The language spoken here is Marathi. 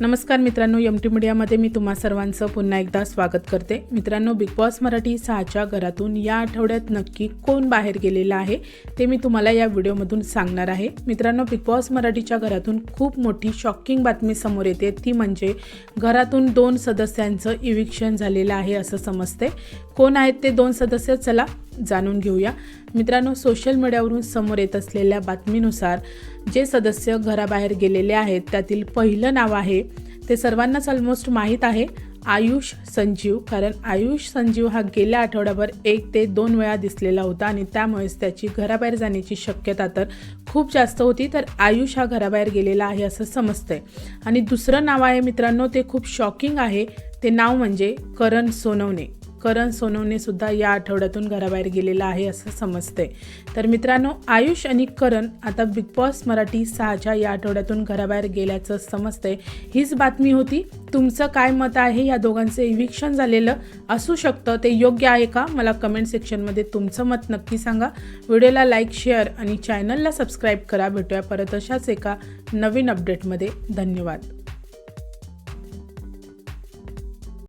नमस्कार मित्रांनो एम टी मीडियामध्ये मी तुम्हा सर्वांचं पुन्हा एकदा स्वागत करते. मित्रांनो बिग बॉस मराठी सहाच्या घरातून या आठवड्यात नक्की कोण बाहेर गेलेलं आहे ते मी तुम्हाला या व्हिडिओमधून सांगणार आहे. मित्रांनो बिग बॉस मराठीच्या घरातून खूप मोठी शॉकिंग बातमी समोर येते. ती म्हणजे घरातून दोन सदस्यांचं इविक्शन झालेलं आहे असं समजते. कोण आहेत ते दोन सदस्य? चला जाणून घेऊया. मित्रांनो सोशल मीडियावरून समोर येत असलेल्या बातमीनुसार जे सदस्य घराबाहेर गेलेले आहेत त्यातील पहिलं नाव आहे ते सर्वांनाच ऑलमोस्ट माहीत आहे आयुष संजीव. कारण आयुष संजीव हा गेल्या आठवड्याभर एक ते दोन वेळा दिसलेला होता आणि त्यामुळेच त्याची घराबाहेर जाण्याची शक्यता तर खूप जास्त होती. तर आयुष हा घराबाहेर गेलेला आहे असं समजतंय. आणि दुसरं नाव आहे मित्रांनो ते खूप शॉकिंग आहे. ते नाव म्हणजे करण सोनवणे. करण सोनवणे सुद्धा या आठवड्यातून घराबाहेर गेलेला आहे असं समजते तर मित्रांनो आयुष आणि करण आता बिग बॉस मराठी सहाच्या या आठवड्यातून घराबाहेर गेल्याचं समजतंय. हीच बातमी होती तुमचं काय मत आहे? या दोघांचं इविक्शन झालेलं असू शकतं ते योग्य आहे का? मला कमेंट सेक्शनमध्ये तुमचं मत नक्की सांगा. व्हिडिओला लाईक शेअर आणि चॅनलला सबस्क्राईब करा. भेटूया परत अशाच एका नवीन अपडेटमध्ये धन्यवाद.